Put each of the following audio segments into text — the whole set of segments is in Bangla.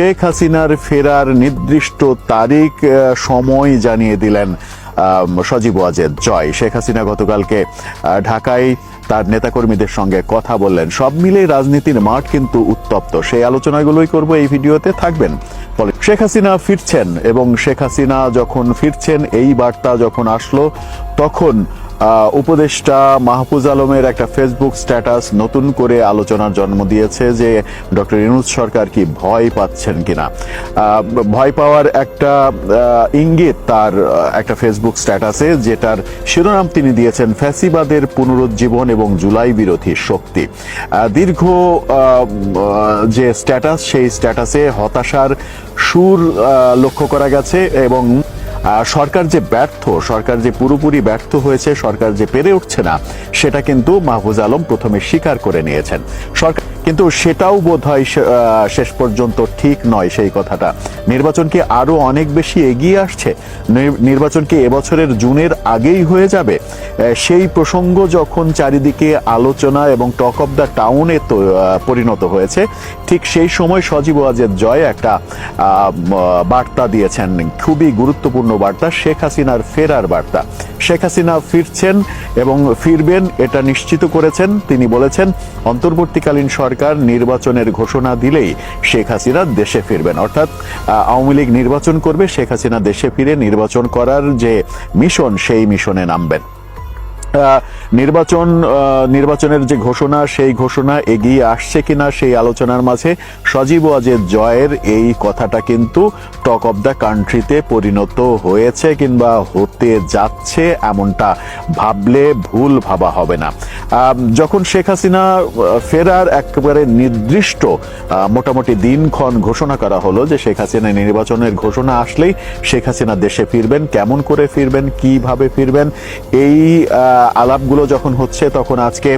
শেখ হাসিনার ফেরার নির্দিষ্ট তারিখ সময় জানিয়ে দিলেন সজীব ওয়াজেদ। জয়। শেখ হাসিনা গতকালকে ঢাকায় তার নেতাকর্মীদের সঙ্গে কথা বললেন। সব মিলে রাজনীতির মাঠ কিন্তু উত্তপ্ত। সেই আলোচনাগুলোই করব এই ভিডিওতে। থাকবেন। শেখ হাসিনা ফিরছেন এবং শেখ হাসিনা যখন ফিরছেন, এই বার্তা যখন আসলো, তখন উপদেষ্টা মাহফুজ আলমের একটা ফেসবুক স্ট্যাটাস নতুন করে আলোচনার জন্ম দিয়েছে যে ডক্টর ইনুজ সরকার কি ভয় পাচ্ছেন কিনা। ভয় পাওয়ার একটা ইঙ্গিত তার একটা ফেসবুক স্ট্যাটাসে যেটার শিরোনাম তিনি দিয়েছেন, ফ্যাসিবাদের পুনরুজ্জীবন এবং জুলাই বিরোধী শক্তি। দীর্ঘ যে স্ট্যাটাস, সেই স্ট্যাটাসে হতাশার সুর লক্ষ্য করা গেছে এবং সরকার যে ব্যর্থ, সরকার যে পুরোপুরি ব্যর্থ হয়েছে, সরকার যে পেরে উঠছে না, সেটা কিন্তু মাহফুজ আলম প্রথমে স্বীকার করে নিয়েছেন। সরকার কিন্তু সেটাও বোধ হয় শেষ পর্যন্ত ঠিক নয় সেই কথাটা। নির্বাচন কি আরও অনেক বেশি এগিয়ে আসছে? নির- নির্বাচন কি এবছরের জুনের আগেই হয়ে যাবে? সেই প্রসঙ্গ যখন চারিদিকে আলোচনা এবং টক অফ দ্য টাউনে পরিণত হয়েছে, ঠিক সেই সময় সজীব ওয়াজেদ জয় একটা বার্তা দিয়েছেন, খুবই গুরুত্বপূর্ণ বার্তা, শেখ হাসিনার ফেরার বার্তা। শেখ হাসিনা ফিরছেন এবং ফিরবেন, এটা নিশ্চিত করেছেন। তিনি বলেছেন, অন্তর্বর্তীকালীন সরকার নির্বাচনের ঘোষণা দিলেই শেখ হাসিনা দেশে ফিরবেন। অর্থাৎ আওয়ামী লীগ নির্বাচন করবে, শেখ হাসিনা দেশে ফিরে নির্বাচন করার যে মিশন, সেই মিশনে নামবেন। নির্বাচন নির্বাচনের যে ঘোষণা, সেই ঘোষণা এগিয়ে আসছে কিনা সেই আলোচনার মাঝে সজীব ওয়াজেদ জয়ের এই কথাটা কিন্তু টক অব দ্য কান্ট্রিতে পরিণত হয়েছে কিংবা হতে যাচ্ছে এমনটা ভাবলে ভুল ভাবা হবে না। যখন শেখ হাসিনা ফেরার একেবারে নির্দিষ্ট মোটামুটি দিনক্ষণ ঘোষণা করা হলো যে শেখ হাসিনা নির্বাচনের ঘোষণা আসলেই শেখ হাসিনা দেশে ফিরবেন, কেমন করে ফিরবেন, কীভাবে ফিরবেন, এই আলাপগুলো যখন হচ্ছে তখন আজকে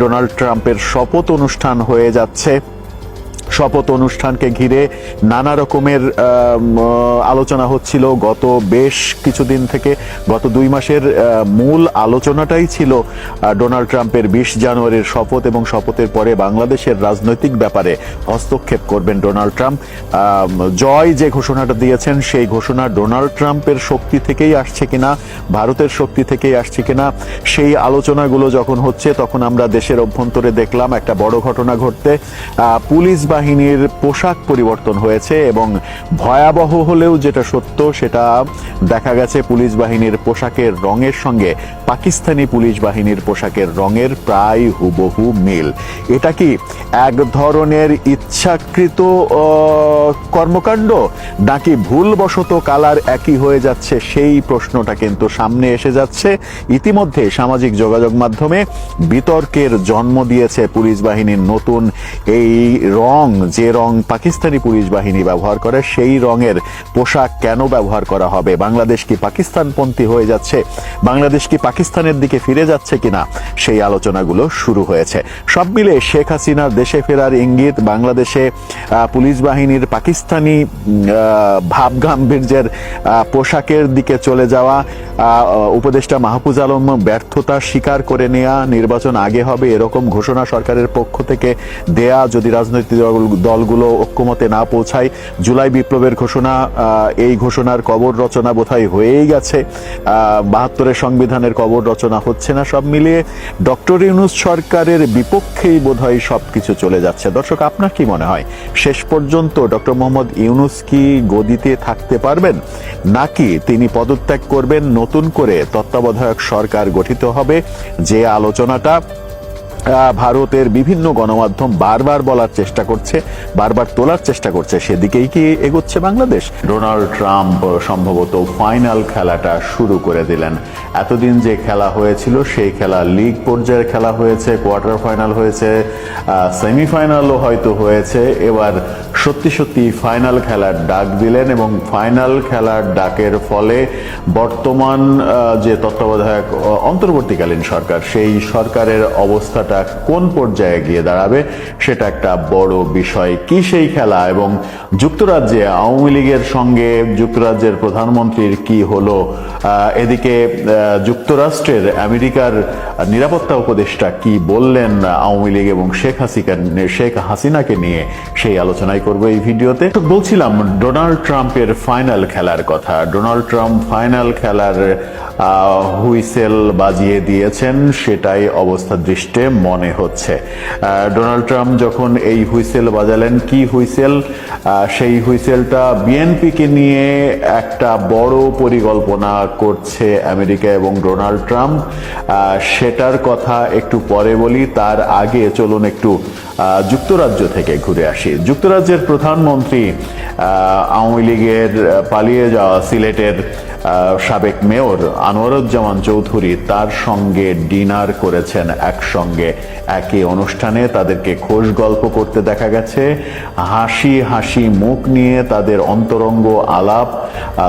ডোনাল্ড ট্রাম্পের শপথ অনুষ্ঠান হয়ে যাচ্ছে। শপথ অনুষ্ঠানকে ঘিরে নানা রকমের আলোচনা হচ্ছিল। গত বেশ কিছুদিন থেকে, গত দুই মাসের মূল আলোচনাটাই ছিল ডোনাল্ড ট্রাম্পের বিশ জানুয়ারির শপথ এবং শপথের পরে বাংলাদেশের রাজনৈতিক ব্যাপারে হস্তক্ষেপ করবেন ডোনাল্ড ট্রাম্প। জয় যে ঘোষণাটা দিয়েছেন, সেই ঘোষণা ডোনাল্ড ট্রাম্পের শক্তি থেকেই আসছে কিনা, ভারতের শক্তি থেকেই আসছে কিনা, সেই আলোচনাগুলো যখন হচ্ছে, তখন আমরা দেশের অভ্যন্তরে দেখলাম একটা বড় ঘটনা ঘটতে। পুলিশ বাহিনীর পোশাক পরিবর্তন হয়েছে এবং ভয়াবহ হলেও যেটা সত্য, সেটা দেখা গেছে পুলিশ বাহিনীর পোশাকের রঙের সঙ্গে। পাকিস্তানি পুলিশ বাহিনীর পোশাকের রঙের প্রায় হুবহু মিল। এটা কি এক ধরনের ইচ্ছাকৃত কর্মকাণ্ড, নাকি ভুলবশত কালার একই হয়ে যাচ্ছে? সেই প্রশ্নটা কিন্তু সামনে এসে যাচ্ছে। ইতিমধ্যে সামাজিক যোগাযোগ মাধ্যমে বিতর্কের জন্ম দিয়েছে পুলিশ বাহিনীর নতুন এই রং। যে রং পাকিস্তানি পুলিশ বাহিনী ব্যবহার করে সেই রঙের পোশাক কেন ব্যবহার করা হবে? বাংলাদেশ কি পাকিস্তানপন্থী হয়ে যাচ্ছে? বাংলাদেশ কি পাকিস্তানের দিকে ফিরে যাচ্ছে কিনা? সেই আলোচনাগুলো শুরু হয়েছে। সব মিলে শেখ হাসিনার দেশে ফেরার ইঙ্গিত বাংলাদেশে পুলিশ বাহিনীর পাকিস্তানি উম, আহ, ভাব গাম্ভীর্যের পোশাকের দিকে চলে যাওয়া উপদেষ্টা মাহফুজ আলম ব্যর্থতা স্বীকার করে নেওয়া নির্বাচন আগে হবে এরকম ঘোষণা সরকারের পক্ষ থেকে দেয়া যদি রাজনৈতিক দল- দলগুলো ঐক্যমতে না পৌঁছায় জুলাই বিপ্লবের ঘোষণা এই ঘোষণার কবর রচনা বোধহয় হয়েই গেছে। বাহাত্তরের সংবিধানের কবর রচনা হচ্ছে না, সব মিলিয়ে ডক্টর ইউনুস সরকারের বিপক্ষেই বোধহয় সব কিছু চলে যাচ্ছে। দর্শক, আপনার কি মনে হয়, শেষ পর্যন্ত ডক্টর মোহাম্মদ ইউনুস কি গদিতে থাকতে পারবেন? নাকি তিনি পদত্যাগ করবেন, নতুন করে তত্ত্বাবধায়ক সরকার গঠিত হবে? যে আলোচনাটা ভারতের বিভিন্ন গণমাধ্যম বারবার বলার চেষ্টা করছে, বারবার তোলার চেষ্টা করছে, সেদিকেই কি এগোচ্ছে বাংলাদেশ? ডোনাল্ড ট্রাম্প সম্ভবত ফাইনাল খেলাটা শুরু করে দিলেন। এতদিন যে খেলা হয়েছিল, সেই খেলা লিগ পর্যায়ের খেলা হয়েছে, কোয়ার্টার ফাইনাল হয়েছে সেমিফাইনালও হয়তো হয়েছে। এবার সত্যি সত্যি ফাইনাল খেলার ডাক দিলেন এবং ফাইনাল খেলার ডাকের ফলে বর্তমান যে তত্ত্বাবধায়ক অন্তর্বর্তীকালীন সরকার, সেই সরকারের অবস্থাটা সেটা কোন পর্যায়ে গিয়ে দাঁড়াবে সেটা একটা বড় বিষয়। কি সেই খেলা এবং যুক্তরাজ্যে আওয়ামী লীগের সঙ্গে যুক্তরাজ্যের প্রধানমন্ত্রীর কি হলো? এদিকে যুক্তরাষ্ট্রের আমেরিকার নিরাপত্তা উপদেষ্টা কি বললেন আওয়ামী লীগ এবং শেখ হাসিকা শেখ হাসিনাকে নিয়ে? সেই আলোচনাই করব এই ভিডিওতে। তো বলছিলাম ডোনাল্ড ট্রাম্পের ফাইনাল খেলার কথা। ডোনাল্ড ট্রাম্প ফাইনাল খেলার হুইসেল বাজিয়ে দিয়েছেন, সেটাই অবস্থা দৃষ্টে। মনে হচ্ছে। ডোনাল্ড ট্রাম্প যখন এই হুইসেল বাজালেন, কি হুইসেল? সেই হুইসেলটা বিএনপিকে নিয়ে একটা বড় পরিকল্পনা করছে আমেরিকা এবং ডোনাল্ড ট্রাম্প। সেটার কথা একটু পরে বলি, তার আগে চলুন একটু যুক্তরাজ্য থেকে ঘুরে আসি। যুক্তরাজ্যের প্রধানমন্ত্রী আওয়ামী লীগের পালিয়ে যাওয়া সিলেটের সাবেক মেয়র আনোয়ারুজ্জামান চৌধুরী তার সঙ্গে ডিনার করেছেন একসঙ্গে। একই অনুষ্ঠানে তাদেরকে খোশ গল্প করতে দেখা গেছে। হাসি হাসি মুখ নিয়ে তাদের অন্তরঙ্গ আলাপ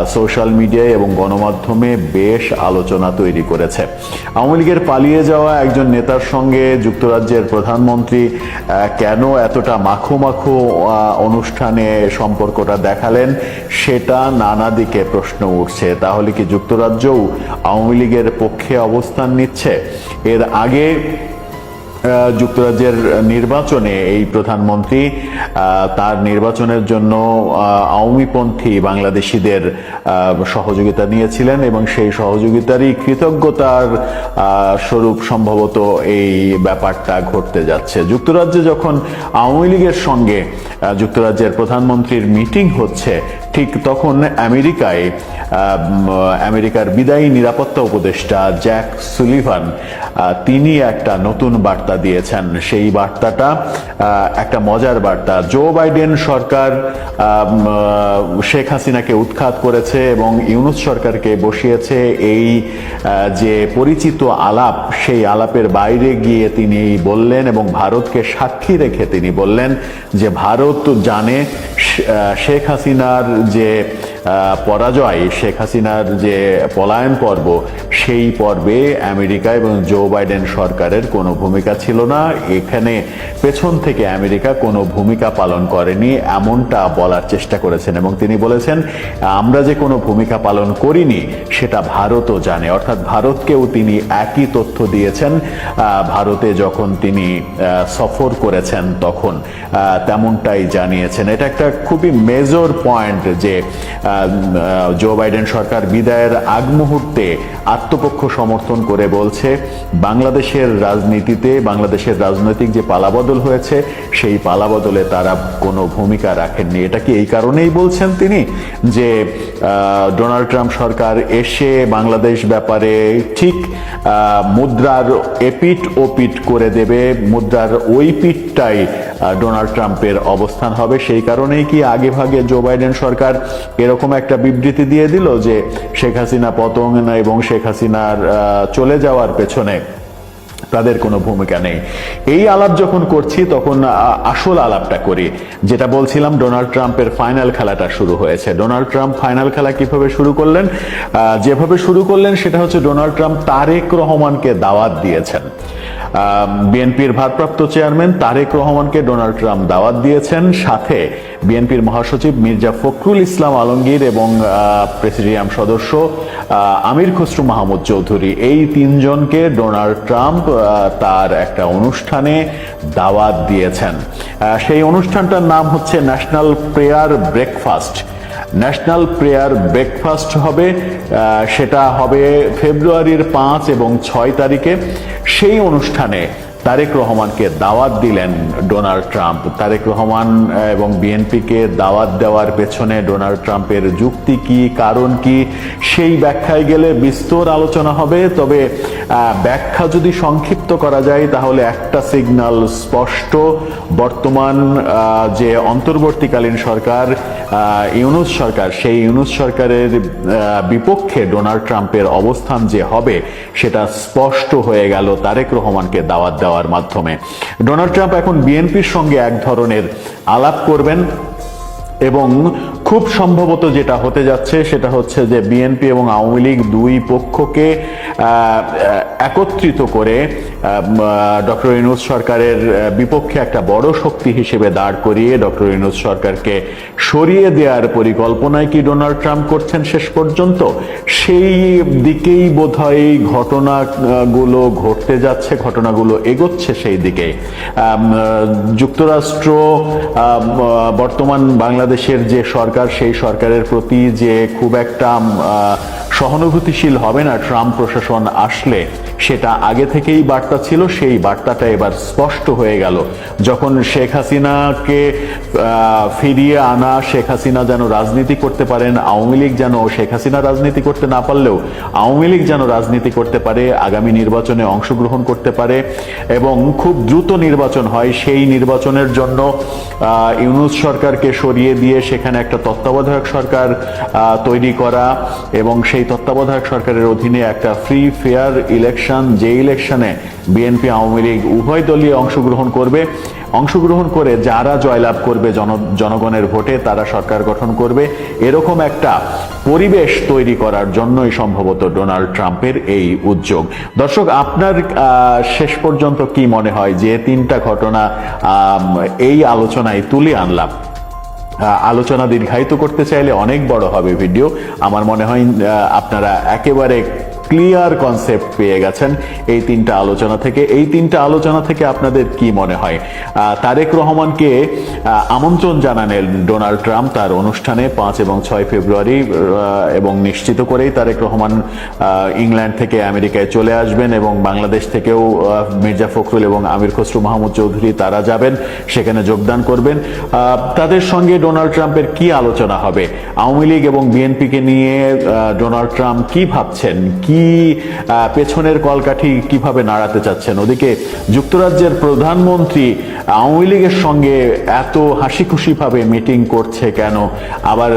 সোশ্যাল মিডিয়ায় এবং গণমাধ্যমে বেশ আলোচনা তৈরি করেছে। আওয়ামী লীগের পালিয়ে যাওয়া একজন নেতার সঙ্গে যুক্তরাজ্যের প্রধানমন্ত্রী কেন এতটা মাখো মাখো অনুষ্ঠানে সম্পর্কটা দেখালেন, সেটা নানা দিকে প্রশ্ন উঠছে। তাহলে কি যুক্তরাজ্যও আওয়ামী লীগের পক্ষে অবস্থান নিচ্ছে? এর আগে যুক্তরাজ্যের নির্বাচনে এই প্রধানমন্ত্রী তার নির্বাচনের জন্য আওয়ামীপন্থী বাংলাদেশিদের সহযোগিতা নিয়েছিলেন এবং সেই সহযোগিতারই কৃতজ্ঞতার স্বরূপ সম্ভবত এই ব্যাপারটা ঘটতে যাচ্ছে। যুক্তরাজ্যে যখন আওয়ামী লীগের সঙ্গে যুক্তরাজ্যের প্রধানমন্ত্রীর মিটিং হচ্ছে ঠিক তখন আমেরিকায় আমেরিকার বিদায়ী নিরাপত্তা উপদেষ্টা জ্যাক সুলিভান তিনি একটা নতুন বার্তা দিয়েছেন। সেই বার্তাটা একটা মজার বার্তা। জো বাইডেন সরকার শেখ হাসিনাকে উৎখাত করেছে এবং ইউনুস সরকারকে বসিয়েছে এই যে পরিচিত আলাপ, সেই আলাপের বাইরে গিয়ে তিনি বললেন এবং ভারতকে সাক্ষী রেখে তিনি বললেন যে ভারত জানে শেখ হাসিনার যে পরাজয় শেখ হাসিনার যে পলায়ন পর্ব, সেই পর্বে আমেরিকা এবং জো বাইডেন সরকারের কোনো ভূমিকা ছিল না। এখানে পেছন থেকে আমেরিকা কোনো ভূমিকা পালন করেনি, এমনটা বলার চেষ্টা করেছেন। এবং তিনি বলেছেন, আমরা যে কোনো ভূমিকা পালন করিনি, সেটা ভারতও জানে। অর্থাৎ ভারতকেও তিনি একই তথ্য দিয়েছেন। ভারতে যখন তিনি সফর করেছেন তখন তেমনটাই জানিয়েছেন। এটা একটা খুবই মেজর পয়েন্ট যে জো বাইডেন সরকার বিদায়ের আগ মুহূর্তে আত্মপক্ষ সমর্থন করে বলছে, বাংলাদেশের রাজনীতিতে, বাংলাদেশের রাজনৈতিক যে পালাবদল হয়েছে, সেই পালাবদলে তারা কোনো ভূমিকা রাখেননি। এটা কি এই কারণেই বলছেন তিনি? যে ডোনাল্ড ট্রাম্প সরকার এসে বাংলাদেশ ব্যাপারে ঠিক মুদ্রার এপিট ওপিট করে দেবে, মুদ্রার ওই পিঠটাই আহ, ডোনাল্ড ট্রাম্পের অবস্থান হবে। সেই কারণেই কি আগে ভাগে জো বাইডেন সরকার এরকম একটা বিবৃতি দিয়ে দিল যে শেখ হাসিনা পতন এবং শেখ হাসিনার চলে যাওয়ার পেছনে তাদের কোনো ভূমিকা নেই। এই আলাপ যখন করছি তখন আসল আলাপটা করি। যেটা বলছিলাম ডোনাল্ড ট্রাম্পের ফাইনাল খেলাটা শুরু হয়েছে। ডোনাল্ড ট্রাম্প ফাইনাল খেলা কীভাবে শুরু করলেন? যেভাবে শুরু করলেন সেটা হচ্ছে ডোনাল্ড ট্রাম্প তারেক রহমানকে দাওয়াত দিয়েছেন। বিএনপির ভারপ্রাপ্ত চেয়ারম্যান তারেক রহমানকে ডোনাল্ড ট্রাম্প দাওয়াত দিয়েছেন। সাথে বিএনপির মহাসচিব মির্জা ফখরুল ইসলাম আলমগীর এবং প্রেসিডিয়াম সদস্য আমির খসরু মাহমুদ চৌধুরী। এই তিনজনকে ডোনাল্ড ট্রাম্প তার একটা অনুষ্ঠানে দাওয়াত দিয়েছেন। সেই অনুষ্ঠানটার নাম হচ্ছে national prayer breakfast. National prayer breakfast হবে সেটা হবে ফেব্রুয়ারির পাঁচ এবং ছয় তারিখে। সেই অনুষ্ঠানে তারেক রহমানকে দাওয়াত দিলেন ডোনাল্ড ট্রাম্প। তারেক রহমান এবং বিএনপিকে দাওয়াত দেওয়ার পেছনে ডোনাল্ড ট্রাম্পের যুক্তি কি, কারণ কি? সেই ব্যাখ্যায় গেলে বিস্তর আলোচনা হবে, তবে ব্যাখ্যা যদি সংক্ষিপ্ত করা যায়, তাহলে একটা সিগন্যাল স্পষ্ট। বর্তমান যে অন্তর্বর্তীকালীন সরকার ইউনুস সরকার, সেই ইউনুস সরকারের বিপক্ষে ডোনাল্ড ট্রাম্পের অবস্থান যে হবে, সেটা স্পষ্ট হয়ে গেল তারেক রহমানকে দাওয়াত দেওয়ার মাধ্যমে। ডোনাল্ড ট্রাম্প এখন বিএনপির সঙ্গে এক ধরনের আলাপ করবেন এবং খুব সম্ভবত যেটা হতে যাচ্ছে সেটা হচ্ছে যে বিএনপি এবং আওয়ামী লীগ দুই পক্ষকে একত্রিত করে ডক্টর ইনুস সরকারের বিপক্ষে একটা বড় শক্তি হিসেবে দাঁড় করিয়ে ডক্টর ইনুস সরকারকে সরিয়ে দেওয়ার পরিকল্পনায় কি ডোনাল্ড ট্রাম্প করছেন শেষ পর্যন্ত? সেই দিকেই বোধহয় ঘটনাগুলো ঘটতে যাচ্ছে, ঘটনাগুলো এগোচ্ছে সেই দিকে। যুক্তরাষ্ট্র বর্তমান বাংলাদেশের যে সরকার, সেই সরকারের প্রতি যে খুব একটা সহানুভূতিশীল হবে না ট্রাম্প প্রশাসন আসলে? সেটা আগে থেকেই বার্তা ছিল, সেই বার্তাটা এবার স্পষ্ট হয়ে গেল। যখন শেখ হাসিনাকে ফিরিয়ে আনা, শেখ হাসিনা যেন রাজনীতি করতে পারেন, আওয়ামী লীগ যেন শেখ হাসিনা রাজনীতি করতে না পারলেও আওয়ামী লীগ যেন রাজনীতি করতে পারে, আগামী নির্বাচনে অংশগ্রহণ করতে পারে এবং খুব দ্রুত নির্বাচন হয়, সেই নির্বাচনের জন্য ইউনুস সরকারকে সরিয়ে দিয়ে সেখানে একটা তত্ত্বাবধায়ক সরকার তৈরি করা এবং সেই তত্ত্বাবধায়ক সরকারের অধীনে একটা ফ্রি ফেয়ার ইলেকশন যে ইলেকশনে বিএনপি আওয়ামী লীগ উভয় দলীয় অংশগ্রহণ করবে। অংশগ্রহণ করে যারা জয়লাভ করবে জন, জনগণের ভোটে, তারা সরকার গঠন করবে। এরকম একটা পরিবেশ তৈরি করার জন্যই সম্ভবত ডোনাল্ড ট্রাম্পের এই উদ্যোগ। দর্শক, আপনার শেষ পর্যন্ত কি মনে হয় যে তিনটা ঘটনা এই আলোচনায় তুলে আনলাম? আলোচনা দীর্ঘায়িত করতে চাইলে অনেক বড় হবে ভিডিও। আমার মনে হয় আপনারা একেবারে ক্লিয়ার কনসেপ্ট পেয়ে গেছেন এই তিনটা আলোচনা থেকে। এই তিনটা আলোচনা থেকে আপনাদের কি মনে হয়? তারেক রহমানকে আমন্ত্রণ জানালেন ডোনাল্ড ট্রাম্প তার অনুষ্ঠানে পাঁচ এবং ছয় ফেব্রুয়ারি এবং নিশ্চিত করেই তারেক রহমান ইংল্যান্ড থেকে আমেরিকায় চলে আসবেন এবং বাংলাদেশ থেকেও মির্জা ফখরুল এবং আমির খসরু মাহমুদ চৌধুরী তারা যাবেন, সেখানে যোগদান করবেন। তাদের সঙ্গে ডোনাল্ড ট্রাম্পের কি আলোচনা হবে? আওয়ামী লীগ এবং বিএনপিকে নিয়ে ডোনাল্ড ট্রাম্প কি ভাবছেন? কি পেছনের কলকাঠি কীভাবে নাড়াতে চাচ্ছেন? ওদিকে যুক্তরাজ্যের প্রধানমন্ত্রী আওয়ামী লীগের সঙ্গে এত হাসি খুশি ভাবে মিটিং করছে কেন? আবার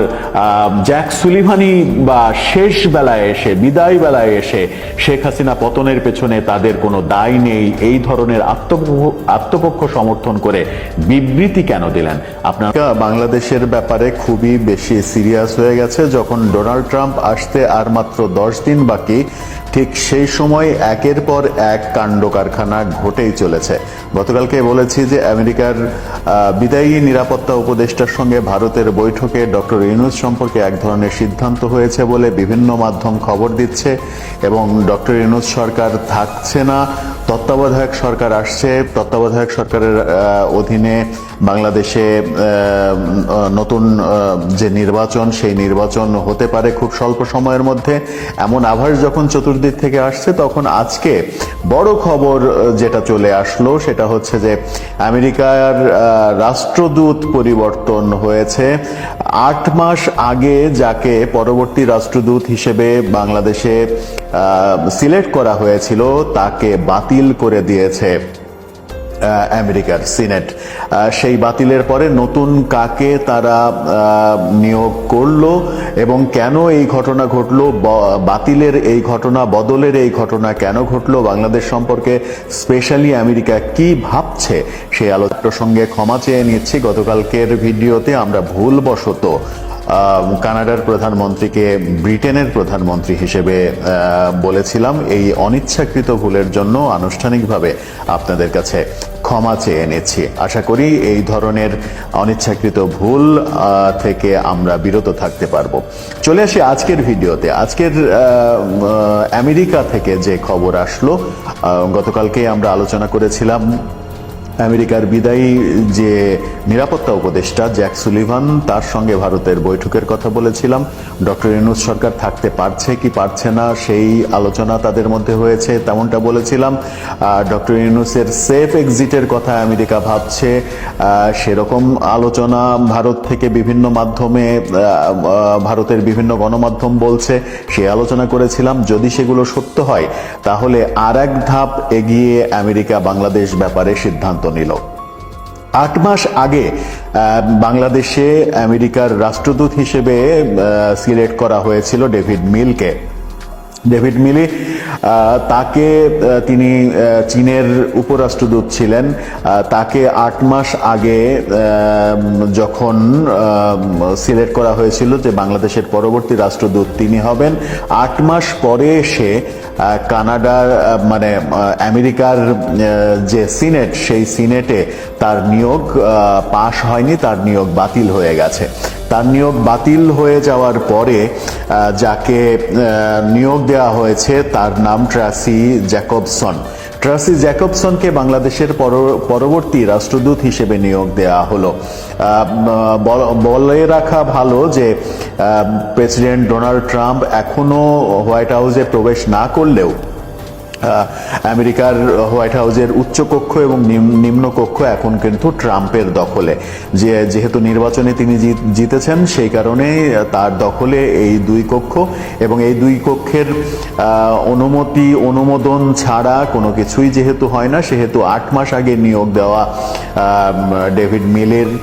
জ্যাক সুলিভানি বা শেষ বেলায় এসে, বিদায় বেলায় এসে শেখ হাসিনা পতনের পেছনে তাদের কোনো দায় নেই। এই ধরনের আত্মপক্ষ সমর্থন করে বিবৃতি কেন দিলেন? আপনার বাংলাদেশের ব্যাপারে খুবই বেশি সিরিয়াস হয়ে গেছে। যখন ডোনাল্ড ট্রাম্প আসতে আর মাত্র দশ দিন বাকি ঠিক সেই সময় একের পর এক কাণ্ড কারখানা ঘটেই চলেছে। গতকালকে বলেছি যে আমেরিকার বিদায়ী নিরাপত্তা উপদেষ্টার সঙ্গে ভারতের বৈঠকে ডক্টর ইউনুস সম্পর্কে এক ধরনের সিদ্ধান্ত হয়েছে বলে বিভিন্ন মাধ্যম খবর দিচ্ছে এবং ডক্টর ইউনুস সরকার থাকছে না। তত্ত্বাবধায়ক সরকার আসছে। তত্ত্বাবধায়ক সরকারের অধীনে বাংলাদেশে নতুন যে নির্বাচন, সেই নির্বাচন হতে পারে খুব স্বল্প সময়ের মধ্যে। এমন আভাস যখন চতুর্দিক থেকে আসছে, তখন আজকে বড় খবর যেটা চলে আসলো, সেটা হচ্ছে যে আমেরিকার রাষ্ট্রদূত পরিবর্তন হয়েছে। আট মাস আগে যাকে পরবর্তী রাষ্ট্রদূত হিসেবে বাংলাদেশে সিলেক্ট করা হয়েছিল, তাকে বাতিল করে দিয়েছে আমেরিকার সিনেট। সেই বাতিলের পরে নতুন কাকে তারা নিয়োগ করল এবং কেন এই ঘটনা ঘটলো বাতিলের এই ঘটনা, বদলের এই ঘটনা কেন ঘটলো, বাংলাদেশ সম্পর্কে স্পেশালি আমেরিকা কি ভাবছে, সেই আলোচনা প্রসঙ্গে ক্ষমা চেয়ে নিচ্ছি। গতকালকের ভিডিওতে আমরা ভুলবশত কানাডার প্রধানমন্ত্রীকে ব্রিটেনের প্রধানমন্ত্রী হিসেবে বলেছিলাম এই অনিচ্ছাকৃত ভুলের জন্য আনুষ্ঠানিকভাবে আপনাদের কাছে ক্ষমা চেয়ে নিচ্ছি। আশা করি এই ধরনের অনিচ্ছাকৃত ভুল থেকে আমরা বিরত থাকতে পারব। চলে আসি আজকের ভিডিওতে। আজকের আমেরিকা থেকে যে খবর আসলো আহ, গতকালকে আমরা আলোচনা করেছিলাম আমেরিকার বিদায়ী যে নিরাপত্তা উপদেষ্টা জ্যাক সুলিভান, তার সঙ্গে ভারতের বৈঠকের কথা বলেছিলাম। ডক্টর ইউনুস সরকার থাকতে পারছে কি পারছে না, সেই আলোচনা তাদের মধ্যে হয়েছে, তেমনটা বলেছিলাম। ডক্টর ইউনুসের সেফ এক্সিটের কথা আমেরিকা ভাবছে। সেরকম আলোচনা ভারত থেকে বিভিন্ন মাধ্যমে ভারতের বিভিন্ন গণমাধ্যম বলছে। সে আলোচনা করেছিলাম, যদি সেগুলো সত্য হয়, তাহলে আর এক ধাপ এগিয়ে আমেরিকা বাংলাদেশ ব্যাপারে সিদ্ধান্ত নিল। আট মাস আগে বাংলাদেশে আমেরিকার রাষ্ট্রদূত হিসেবে সিলেক্ট করা হয়েছিল ডেভিড মিলকে। ডেভিড মিলি তাকে তিনি চীনের উপরাষ্ট্রদূত ছিলেন তাকে আট মাস আগে যখন সিলেক্ট করা হয়েছিল যে বাংলাদেশের পরবর্তী রাষ্ট্রদূত তিনি হবেন, আট মাস পরে এসে কানাডার মানে আমেরিকার যে সিনেট, সেই সিনেটে তার নিয়োগ পাশ হয়নি, তার নিয়োগ বাতিল হয়ে গেছে। তার নিয়োগ বাতিল হয়ে যাওয়ার পরে যাকে নিয়োগ দেওয়া হয়েছে তার নাম ট্রাসি জ্যাকবসন। ট্রাসি জ্যাকবসনকে বাংলাদেশের পর- পরবর্তী রাষ্ট্রদূত হিসেবে নিয়োগ দেওয়া হলো। বলে রাখা ভালো যে প্রেসিডেন্ট ডোনাল্ড ট্রাম্প এখনও হোয়াইট হাউসে প্রবেশ না করলেও আমেরিকার হোয়াইট হাউসের উচ্চকক্ষ এবং নিম- নিম্নকক্ষ এখন কিন্তু ট্রাম্পের দখলে। যে, যেহেতু নির্বাচনে তিনি জিত- জিতেছেন, সেই কারণে তার দখলে এই দুই কক্ষ এবং এই দুই কক্ষের অনুমতি, অনুমোদন ছাড়া কোনো কিছুই যেহেতু হয় না, সেহেতু আট মাস আগে নিয়োগ দেওয়া ডেভিড মিলের